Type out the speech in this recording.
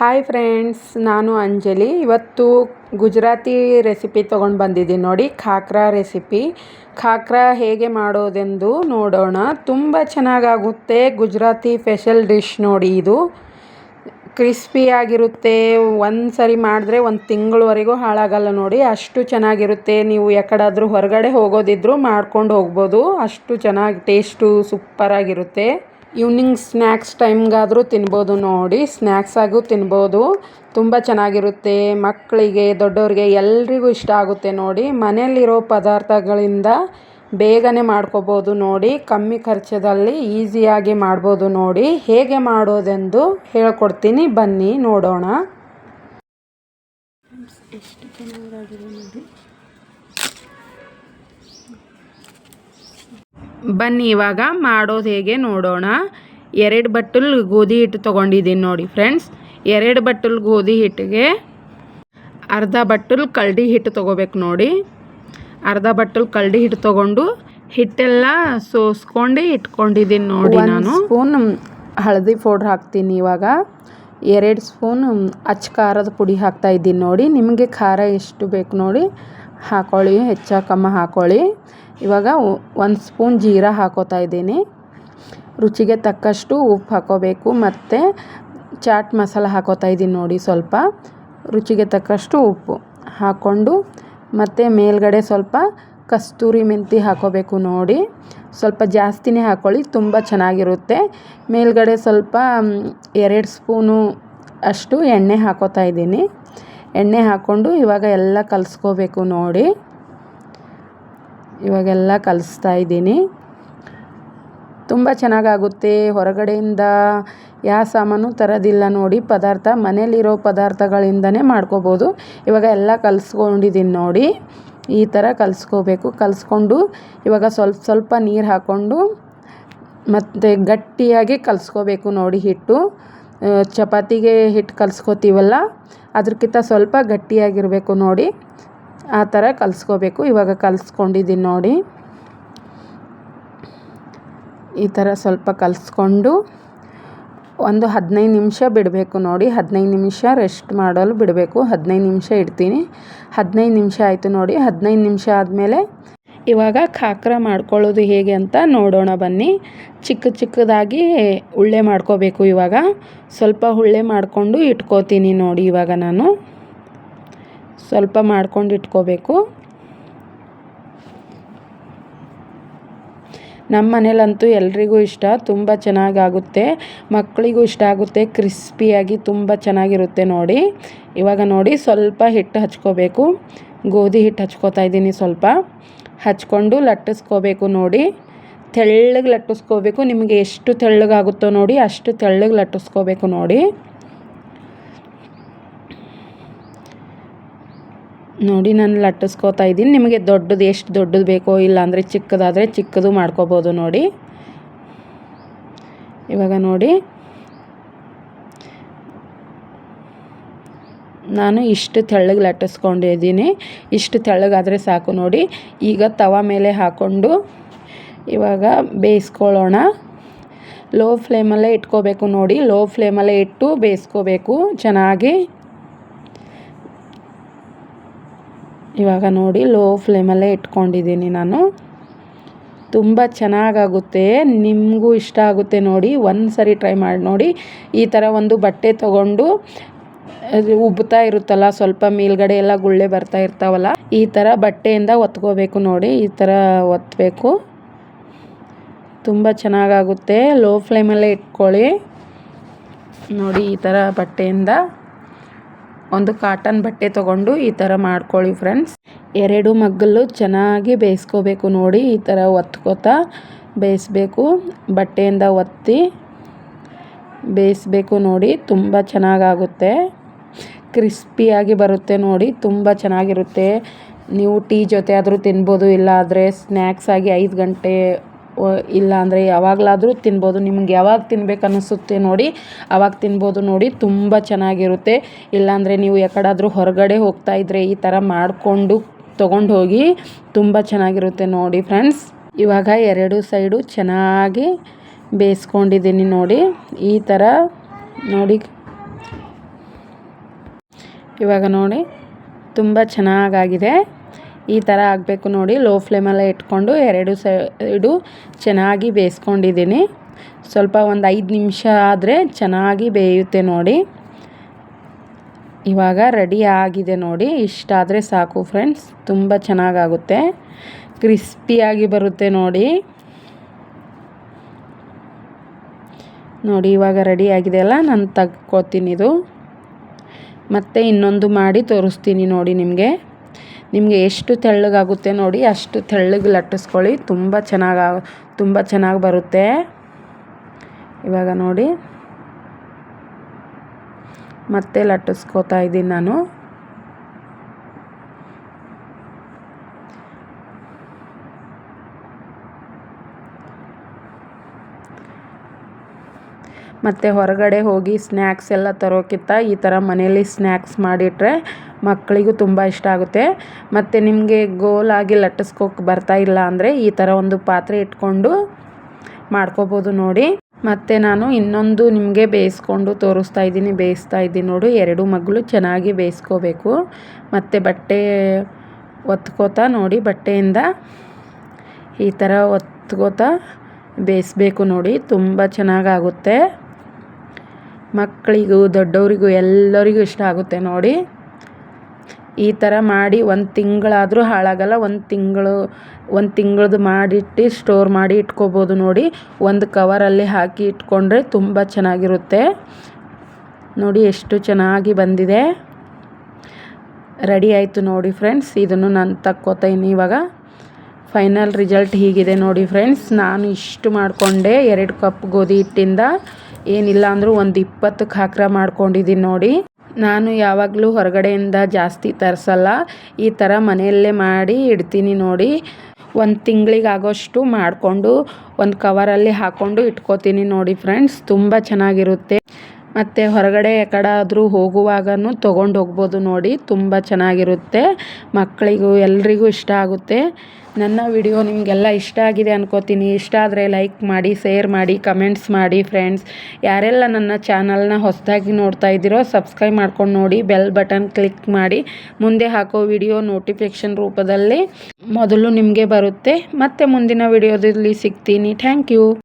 Hi friends ನಾನು ಅಂಜಲಿ. ಇವತ್ತು Gujarati recipe ತೊಗೊಂಡು ಬಂದಿದ್ದೀನಿ ನೋಡಿ, ಖಾಕ್ರಾ ರೆಸಿಪಿ ಖಾಕ್ರಾ ಹೇಗೆ ಮಾಡೋದೆಂದು ನೋಡೋಣ. ತುಂಬ ಚೆನ್ನಾಗಾಗುತ್ತೆ ಗುಜರಾತಿ ಸ್ಪೆಷಲ್ ಡಿಶ್ ನೋಡಿ ಇದು. ಕ್ರಿಸ್ಪಿಯಾಗಿರುತ್ತೆ ಒಂದು ಸರಿ ಮಾಡಿದ್ರೆ ಒಂದು ತಿಂಗಳವರೆಗೂ ಹಾಳಾಗಲ್ಲ ನೋಡಿ. ಅಷ್ಟು ಚೆನ್ನಾಗಿರುತ್ತೆ. ನೀವು ಯಾಕಡಾದರೂ ಹೊರಗಡೆ ಹೋಗೋದಿದ್ರೂ ಮಾಡ್ಕೊಂಡು ಹೋಗ್ಬೋದು. ಅಷ್ಟು ಚೆನ್ನಾಗಿ ಟೇಸ್ಟು ಸೂಪರಾಗಿರುತ್ತೆ. ಈವ್ನಿಂಗ್ ಸ್ನ್ಯಾಕ್ಸ್ ಟೈಮ್ಗಾದರೂ ತಿನ್ಬೋದು ನೋಡಿ. ಸ್ನ್ಯಾಕ್ಸ್ ಆಗು ತಿನ್ಬೋದು. ತುಂಬ ಚೆನ್ನಾಗಿರುತ್ತೆ. ಮಕ್ಕಳಿಗೆ, ದೊಡ್ಡವ್ರಿಗೆ ಎಲ್ರಿಗೂ ಇಷ್ಟ ಆಗುತ್ತೆ ನೋಡಿ. ಮನೆಯಲ್ಲಿರೋ ಪದಾರ್ಥಗಳಿಂದ ಬೇಗನೆ ಮಾಡ್ಕೋಬೋದು ನೋಡಿ. ಕಮ್ಮಿ ಖರ್ಚದಲ್ಲಿ ಈಸಿಯಾಗಿ ಮಾಡ್ಬೋದು ನೋಡಿ. ಹೇಗೆ ಮಾಡೋದೆಂದು ಹೇಳ್ಕೊಡ್ತೀನಿ. ಬನ್ನಿ ನೋಡೋಣ. ಎಷ್ಟು ನೋಡಿ. ಬನ್ನಿ ಇವಾಗ ಮಾಡೋದು ಹೇಗೆ ನೋಡೋಣ. ಎರಡು ಬಟ್ಟಲ್ ಗೋಧಿ ಹಿಟ್ಟು ತೊಗೊಂಡಿದ್ದೀನಿ ನೋಡಿ ಫ್ರೆಂಡ್ಸ್ ಎರಡು ಬಟ್ಟಲ್ ಗೋಧಿ ಹಿಟ್ಟಿಗೆ ಅರ್ಧ ಬಟ್ಟಲ್ ಕಲ್ಡಿ ಹಿಟ್ಟು ತೊಗೋಬೇಕು ನೋಡಿ. ಅರ್ಧ ಬಟ್ಟಲ್ ಕಲ್ಡಿ ಹಿಟ್ಟು ತೊಗೊಂಡು ಹಿಟ್ಟೆಲ್ಲ ಸೋಸ್ಕೊಂಡು ಇಟ್ಕೊಂಡಿದ್ದೀನಿ ನೋಡಿ ನಾನು. ಸ್ಪೂನ್ ಹಳದಿ ಪೌಡ್ರ್ ಹಾಕ್ತೀನಿ ಇವಾಗ. ಎರಡು ಸ್ಪೂನ್ ಅಚ್ಚ ಖಾರದ ಪುಡಿ ಹಾಕ್ತಾ ಇದ್ದೀನಿ ನೋಡಿ. ನಿಮಗೆ ಖಾರ ಎಷ್ಟು ಬೇಕು ನೋಡಿ. ಹಾಕೊಳ್ಳಿ ಹೆಚ್ಚ ಕಮ್ಮ ಹಾಕೊಳ್ಳಿ. ಇವಾಗ ಒಂದು ಸ್ಪೂನ್ ಜೀರಾ ಹಾಕೋತಾ ಇದ್ದೀನಿ. ರುಚಿಗೆ ತಕ್ಕಷ್ಟು ಉಪ್ಪು ಹಾಕೋಬೇಕು ಮತ್ತು ಚಾಟ್ ಮಸಾಲ ಹಾಕೋತಾ ಇದ್ದೀನಿ ನೋಡಿ ಸ್ವಲ್ಪ. ರುಚಿಗೆ ತಕ್ಕಷ್ಟು ಉಪ್ಪು ಹಾಕ್ಕೊಂಡು ಮತ್ತು ಮೇಲ್ಗಡೆ ಸ್ವಲ್ಪ ಕಸ್ತೂರಿ ಮೆಂತಿ ಹಾಕೋಬೇಕು ನೋಡಿ. ಸ್ವಲ್ಪ ಜಾಸ್ತಿನೇ ಹಾಕ್ಕೊಳ್ಳಿ ತುಂಬ ಚೆನ್ನಾಗಿರುತ್ತೆ. ಮೇಲ್ಗಡೆ ಸ್ವಲ್ಪ ಎರಡು ಸ್ಪೂನು ಅಷ್ಟು ಎಣ್ಣೆ ಹಾಕೋತಾ ಇದ್ದೀನಿ. ಎಣ್ಣೆ ಹಾಕ್ಕೊಂಡು ಇವಾಗ ಎಲ್ಲ ಕಲಿಸ್ಕೋಬೇಕು ನೋಡಿ. ಇವಾಗೆಲ್ಲ ಕಲಿಸ್ತಾ ಇದ್ದೀನಿ. ತುಂಬ ಚೆನ್ನಾಗಾಗುತ್ತೆ. ಹೊರಗಡೆಯಿಂದ ಯಾವ ಸಾಮಾನು ತರೋದಿಲ್ಲ ನೋಡಿ, ಪದಾರ್ಥ ಮನೇಲಿರೋ ಪದಾರ್ಥಗಳಿಂದನೇ ಮಾಡ್ಕೋಬೋದು. ಇವಾಗ ಎಲ್ಲ ಕಲಿಸ್ಕೊಂಡಿದ್ದೀನಿ ನೋಡಿ. ಈ ಥರ ಕಲಿಸ್ಕೋಬೇಕು. ಕಲಿಸ್ಕೊಂಡು ಇವಾಗ ಸ್ವಲ್ಪ ಸ್ವಲ್ಪ ನೀರು ಹಾಕ್ಕೊಂಡು ಮತ್ತು ಗಟ್ಟಿಯಾಗಿ ಕಲಿಸ್ಕೋಬೇಕು ನೋಡಿ ಹಿಟ್ಟು. ಚಪಾತಿಗೆ ಹಿಟ್ಟು ಕಲಿಸ್ಕೋತೀವಲ್ಲ ಅದಕ್ಕಿಂತ ಸ್ವಲ್ಪ ಗಟ್ಟಿಯಾಗಿರಬೇಕು ನೋಡಿ. ಆ ಥರ ಕಲಿಸ್ಕೋಬೇಕು. ಇವಾಗ ಕಲಿಸ್ಕೊಂಡಿದ್ದೀನಿ ನೋಡಿ. ಈ ಥರ ಸ್ವಲ್ಪ ಕಲಿಸ್ಕೊಂಡು ಒಂದು ಹದಿನೈದು ನಿಮಿಷ ಬಿಡಬೇಕು ನೋಡಿ. ಹದಿನೈದು ನಿಮಿಷ ರೆಸ್ಟ್ ಮಾಡಲು ಬಿಡಬೇಕು. ಹದಿನೈದು ನಿಮಿಷ ಇಡ್ತೀನಿ. ಹದಿನೈದು ನಿಮಿಷ ಆಯಿತು ನೋಡಿ. ಹದಿನೈದು ನಿಮಿಷ ಆದಮೇಲೆ ಇವಾಗ ಖಾಕ್ರ ಮಾಡ್ಕೊಳ್ಳೋದು ಹೇಗೆ ಅಂತ ನೋಡೋಣ ಬನ್ನಿ. ಚಿಕ್ಕ ಚಿಕ್ಕದಾಗಿ ಉಳ್ಳೆ ಮಾಡ್ಕೋಬೇಕು ಇವಾಗ. ಸ್ವಲ್ಪ ಉಳ್ಳೆ ಮಾಡಿಕೊಂಡು ಇಟ್ಕೋತೀನಿ ನೋಡಿ ಇವಾಗ ನಾನು. ಸ್ವಲ್ಪ ಮಾಡ್ಕೊಂಡು ಇಟ್ಕೋಬೇಕು. ನಮ್ಮ ಮನೇಲಂತೂ ಎಲ್ರಿಗೂ ಇಷ್ಟ, ತುಂಬ ಚೆನ್ನಾಗಾಗುತ್ತೆ. ಮಕ್ಕಳಿಗೂ ಇಷ್ಟ ಆಗುತ್ತೆ, ಕ್ರಿಸ್ಪಿಯಾಗಿ ತುಂಬ ಚೆನ್ನಾಗಿರುತ್ತೆ ನೋಡಿ. ಇವಾಗ ನೋಡಿ ಸ್ವಲ್ಪ ಹಿಟ್ಟು ಹಚ್ಕೋಬೇಕು. ಗೋಧಿ ಹಿಟ್ಟು ಹಚ್ಕೋತಾ ಇದ್ದೀನಿ ಸ್ವಲ್ಪ. ಹಚ್ಕೊಂಡು ಲಟ್ಟಿಸ್ಕೋಬೇಕು ನೋಡಿ. ತೆಳ್ಳಗೆ ಲಟ್ಟಿಸ್ಕೋಬೇಕು. ನಿಮಗೆ ಎಷ್ಟು ತೆಳ್ಳಗಾಗುತ್ತೋ ನೋಡಿ, ಅಷ್ಟು ತೆಳ್ಳಗೆ ಲಟ್ಟಿಸ್ಕೋಬೇಕು ನೋಡಿ. ನೋಡಿ ನಾನು ಲಟ್ಟಿಸ್ಕೋತಾ ಇದ್ದೀನಿ. ನಿಮಗೆ ದೊಡ್ಡದು ಎಷ್ಟು ದೊಡ್ಡದು ಬೇಕೋ ಇಲ್ಲಾಂದರೆ ಚಿಕ್ಕದಾದರೆ ಚಿಕ್ಕದು ಮಾಡ್ಕೋಬೋದು ನೋಡಿ. ಇವಾಗ ನೋಡಿ. ನಾನು ಇಷ್ಟು ತೆಳ್ಳಗೆ ಲಟ್ಟಿಸ್ಕೊಂಡಿದ್ದೀನಿ ಇಷ್ಟು ತೆಳ್ಳಗಾದರೆ ಸಾಕು ನೋಡಿ. ಈಗ ತವ ಮೇಲೆ ಹಾಕ್ಕೊಂಡು ಇವಾಗ ಬೇಯಿಸ್ಕೊಳ್ಳೋಣ. ಲೋ ಫ್ಲೇಮಲ್ಲೇ ಇಟ್ಕೋಬೇಕು ನೋಡಿ. ಲೋ ಫ್ಲೇಮಲ್ಲೇ ಇಟ್ಟು ಬೇಯಿಸ್ಕೋಬೇಕು ಚೆನ್ನಾಗಿ. ಇವಾಗ ನೋಡಿ ಲೋ ಫ್ಲೇಮಲ್ಲೇ ಇಟ್ಕೊಂಡಿದ್ದೀನಿ ನಾನು. ತುಂಬ ಚೆನ್ನಾಗಾಗುತ್ತೆ, ನಿಮಗೂ ಇಷ್ಟ ಆಗುತ್ತೆ ನೋಡಿ. ಒಂದು ಸರಿ ಟ್ರೈ ಮಾಡಿ ನೋಡಿ. ಈ ಥರ ಒಂದು ಬಟ್ಟೆ ತಗೊಂಡು ಉಬ್ತಾ ಇರುತ್ತಲ್ಲ, ಸ್ವಲ್ಪ ಮೇಲ್ಗಡೆ ಎಲ್ಲ ಗುಳ್ಳೆ ಬರ್ತಾ ಇರ್ತಾವಲ್ಲ, ಈ ಥರ ಬಟ್ಟೆಯಿಂದ ಒತ್ಕೋಬೇಕು ನೋಡಿ. ಈ ಥರ ಒತ್ತಬೇಕು ತುಂಬ ಚೆನ್ನಾಗಾಗುತ್ತೆ. ಲೋ ಫ್ಲೇಮಲ್ಲೇ ಇಟ್ಕೊಳ್ಳಿ. ನೋಡಿ ಈ ಥರ ಬಟ್ಟೆಯಿಂದ. ಒಂದು ಕಾಟನ್ ಬಟ್ಟೆ ತೊಗೊಂಡು ಈ ಥರ ಮಾಡ್ಕೊಳ್ಳಿ ಫ್ರೆಂಡ್ಸ್. ಎರಡು ಮಗ್ಗಲು ಚೆನ್ನಾಗಿ ಬೇಯಿಸ್ಕೋಬೇಕು ನೋಡಿ, ಈ ಥರ ಒತ್ಕೋತಾ ಬೇಯಿಸ್ಬೇಕು. ಬಟ್ಟೆಯಿಂದ ಒತ್ತಿ ಬೇಯಿಸ್ಬೇಕು ನೋಡಿ, ತುಂಬ ಚೆನ್ನಾಗಾಗುತ್ತೆ. ಕ್ರಿಸ್ಪಿಯಾಗಿ ಬರುತ್ತೆ ನೋಡಿ, ತುಂಬ ಚೆನ್ನಾಗಿರುತ್ತೆ. ನೀವು ಟೀ ಜೊತೆ ಆದರೂ ತಿನ್ಬೋದು, ಇಲ್ಲ ಆದರೆ ಸ್ನ್ಯಾಕ್ಸ್ ಆಗಿ ಐದು ಗಂಟೆ ಇಲ್ಲ ಅಂದರೆ ಯಾವಾಗಲಾದರೂ ತಿನ್ಬೋದು. ನಿಮ್ಗೆ ಯಾವಾಗ ತಿನ್ಬೇಕು ಅನ್ನಿಸುತ್ತೆ ನೋಡಿ ಆವಾಗ ತಿನ್ಬೋದು ನೋಡಿ, ತುಂಬ ಚೆನ್ನಾಗಿರುತ್ತೆ. ಇಲ್ಲಾಂದರೆ ನೀವು ಯಾಕಡಾದರೂ ಹೊರಗಡೆ ಹೋಗ್ತಾ ಇದ್ದರೆ ಈ ಥರ ಮಾಡಿಕೊಂಡು ತೊಗೊಂಡು ಹೋಗಿ ತುಂಬ ಚೆನ್ನಾಗಿರುತ್ತೆ ನೋಡಿ ಫ್ರೆಂಡ್ಸ್. ಇವಾಗ ಎರಡು ಸೈಡು ಚೆನ್ನಾಗಿ ಬೇಯಿಸ್ಕೊಂಡಿದ್ದೀನಿ ನೋಡಿ, ಈ ಥರ ನೋಡಿ. ಇವಾಗ ನೋಡಿ, ತುಂಬ ಚೆನ್ನಾಗಾಗಿದೆ. ಈ ಥರ ಆಗಬೇಕು ನೋಡಿ. ಲೋ ಫ್ಲೇಮಲ್ಲೇ ಇಟ್ಕೊಂಡು ಎರಡು ಸೈಡು ಚೆನ್ನಾಗಿ ಬೇಯಿಸ್ಕೊಂಡಿದ್ದೀನಿ. ಸ್ವಲ್ಪ ಒಂದು ಐದು ನಿಮಿಷ ಆದರೆ ಚೆನ್ನಾಗಿ ಬೇಯುತ್ತೆ ನೋಡಿ. ಇವಾಗ ರೆಡಿ ಆಗಿದೆ ನೋಡಿ. ಇಷ್ಟಾದರೆ ಸಾಕು ಫ್ರೆಂಡ್ಸ್ ತುಂಬ ಚೆನ್ನಾಗಾಗುತ್ತೆ. ಕ್ರಿಸ್ಪಿಯಾಗಿ ಬರುತ್ತೆ ನೋಡಿ. ನೋಡಿ, ಇವಾಗ ರೆಡಿ ಆಗಿದೆ ಅಲ್ಲ? ನಾನು ತಗ್ಕೊತೀನಿ ಇದು. ಮತ್ತೆ ಇನ್ನೊಂದು ಮಾಡಿ ತೋರಿಸ್ತೀನಿ ನೋಡಿ ನಿಮಗೆ. ನಿಮಗೆ ಎಷ್ಟು ತೆಳ್ಳಗಾಗುತ್ತೆ ನೋಡಿ, ಅಷ್ಟು ತೆಳ್ಳಗೆ ಲಟ್ಟಿಸ್ಕೊಳ್ಳಿ. ತುಂಬ ಚೆನ್ನಾಗಿ ತುಂಬ ಚೆನ್ನಾಗಿ ಬರುತ್ತೆ. ಇವಾಗ ನೋಡಿ. ಮತ್ತೆ ಲಟ್ಟಿಸ್ಕೋತಾ ಇದ್ದೀನಿ ನಾನು. ಮತ್ತು ಹೊರಗಡೆ ಹೋಗಿ ಸ್ನ್ಯಾಕ್ಸ್ ಎಲ್ಲ ತರೋಕ್ಕಿಂತ ಈ ಥರ ಮನೇಲಿ ಸ್ನ್ಯಾಕ್ಸ್ ಮಾಡಿಟ್ರೆ ಮಕ್ಕಳಿಗೂ ತುಂಬ ಇಷ್ಟ ಆಗುತ್ತೆ. ಮತ್ತು ನಿಮಗೆ ಗೋಲಾಗಿ ಲಟ್ಟಿಸ್ಕೋಕೆ ಬರ್ತಾ ಇಲ್ಲ ಅಂದರೆ ಈ ಥರ ಒಂದು ಪಾತ್ರೆ ಇಟ್ಕೊಂಡು ಮಾಡ್ಕೋಬೋದು ನೋಡಿ. ಮತ್ತು ನಾನು ಇನ್ನೊಂದು ನಿಮಗೆ ಬೇಯಿಸ್ಕೊಂಡು ತೋರಿಸ್ತಾ ಇದ್ದೀನಿ, ಬೇಯಿಸ್ತಾ ಇದ್ದೀನಿ ನೋಡು. ಎರಡು ಮಗಳು ಚೆನ್ನಾಗಿ ಬೇಯಿಸ್ಕೋಬೇಕು. ಮತ್ತು ಬಟ್ಟೆ ಒತ್ಕೋತಾ ನೋಡಿ, ಬಟ್ಟೆಯಿಂದ ಈ ಥರ ಒತ್ಕೋತಾ ಬೇಯಿಸ್ಬೇಕು ನೋಡಿ. ತುಂಬ ಚೆನ್ನಾಗಾಗುತ್ತೆ. ಮಕ್ಕಳಿಗೂ, ದೊಡ್ಡವರಿಗೂ, ಎಲ್ಲರಿಗೂ ಇಷ್ಟ ಆಗುತ್ತೆ ನೋಡಿ. ಈ ಥರ ಮಾಡಿ ಒಂದು ತಿಂಗಳಾದರೂ ಹಾಳಾಗಲ್ಲ, ಒಂದು ತಿಂಗಳು, ಒಂದು ತಿಂಗಳದ್ದು ಮಾಡಿಟ್ಟು ಸ್ಟೋರ್ ಮಾಡಿ ಇಟ್ಕೋಬೋದು ನೋಡಿ. ಒಂದು ಕವರಲ್ಲಿ ಹಾಕಿ ಇಟ್ಕೊಂಡ್ರೆ ತುಂಬ ಚೆನ್ನಾಗಿರುತ್ತೆ. ನೋಡಿ ಎಷ್ಟು ಚೆನ್ನಾಗಿ ಬಂದಿದೆ. ರೆಡಿ ಆಯಿತು ನೋಡಿ ಫ್ರೆಂಡ್ಸ್ ಇದನ್ನು ನಾನು ತಕ್ಕೋತೀನಿ ಇವಾಗ. ಫೈನಲ್ ರಿಸಲ್ಟ್ ಹೀಗಿದೆ ನೋಡಿ ಫ್ರೆಂಡ್ಸ್ ನಾನು ಇಷ್ಟು ಮಾಡಿಕೊಂಡೆ ಎರಡು ಕಪ್ ಗೋಧಿ ಹಿಟ್ಟಿಂದ. ಏನಿಲ್ಲ ಅಂದರೂ ಒಂದು ಇಪ್ಪತ್ತು ಖಾಕ್ರ ಮಾಡ್ಕೊಂಡಿದ್ದೀನಿ ನೋಡಿ. ನಾನು ಯಾವಾಗಲೂ ಹೊರಗಡೆಯಿಂದ ಜಾಸ್ತಿ ತರಿಸಲ್ಲ. ಈ ಥರ ಮನೆಯಲ್ಲೇ ಮಾಡಿ ಇಡ್ತೀನಿ ನೋಡಿ. ಒಂದು ತಿಂಗಳಿಗೆ ಆಗೋಷ್ಟು ಮಾಡಿಕೊಂಡು ಒಂದು ಕವರಲ್ಲಿ ಹಾಕ್ಕೊಂಡು ಇಟ್ಕೋತೀನಿ ನೋಡಿ ಫ್ರೆಂಡ್ಸ್. ತುಂಬ ಚೆನ್ನಾಗಿರುತ್ತೆ. ಮತ್ತು ಹೊರಗಡೆ ಆದರೂ ಹೋಗುವಾಗನೂ ತೊಗೊಂಡು ಹೋಗ್ಬೋದು ನೋಡಿ. ತುಂಬ ಚೆನ್ನಾಗಿರುತ್ತೆ. ಮಕ್ಕಳಿಗೂ ಎಲ್ರಿಗೂ ಇಷ್ಟ ಆಗುತ್ತೆ. ನನ್ನ ವಿಡಿಯೋ ನಿಮಗೆಲ್ಲ ಇಷ್ಟ ಆಗಿದೆ ಅನ್ಕೋತೀನಿ. ಇಷ್ಟ ಆದರೆ ಲೈಕ್ ಮಾಡಿ ಶೇರ್ ಮಾಡಿ ಕಮೆಂಟ್ಸ್ ಮಾಡಿ ಫ್ರೆಂಡ್ಸ್ ಯಾರೆಲ್ಲ ನನ್ನ ಚಾನಲ್ನ ಹೊಸದಾಗಿ ನೋಡ್ತಾ ಇದ್ದೀರೋ ಸಬ್ಸ್ಕ್ರೈಬ್ ಮಾಡ್ಕೊಂಡು ನೋಡಿ ಬೆಲ್ ಬಟನ್ ಕ್ಲಿಕ್ ಮಾಡಿ. ಮುಂದೆ ಹಾಕೋ ವಿಡಿಯೋ ನೋಟಿಫಿಕೇಷನ್ ರೂಪದಲ್ಲಿ ಮೊದಲು ನಿಮಗೆ ಬರುತ್ತೆ. ಮತ್ತು ಮುಂದಿನ ವಿಡಿಯೋದಲ್ಲಿ ಸಿಗ್ತೀನಿ. Thank you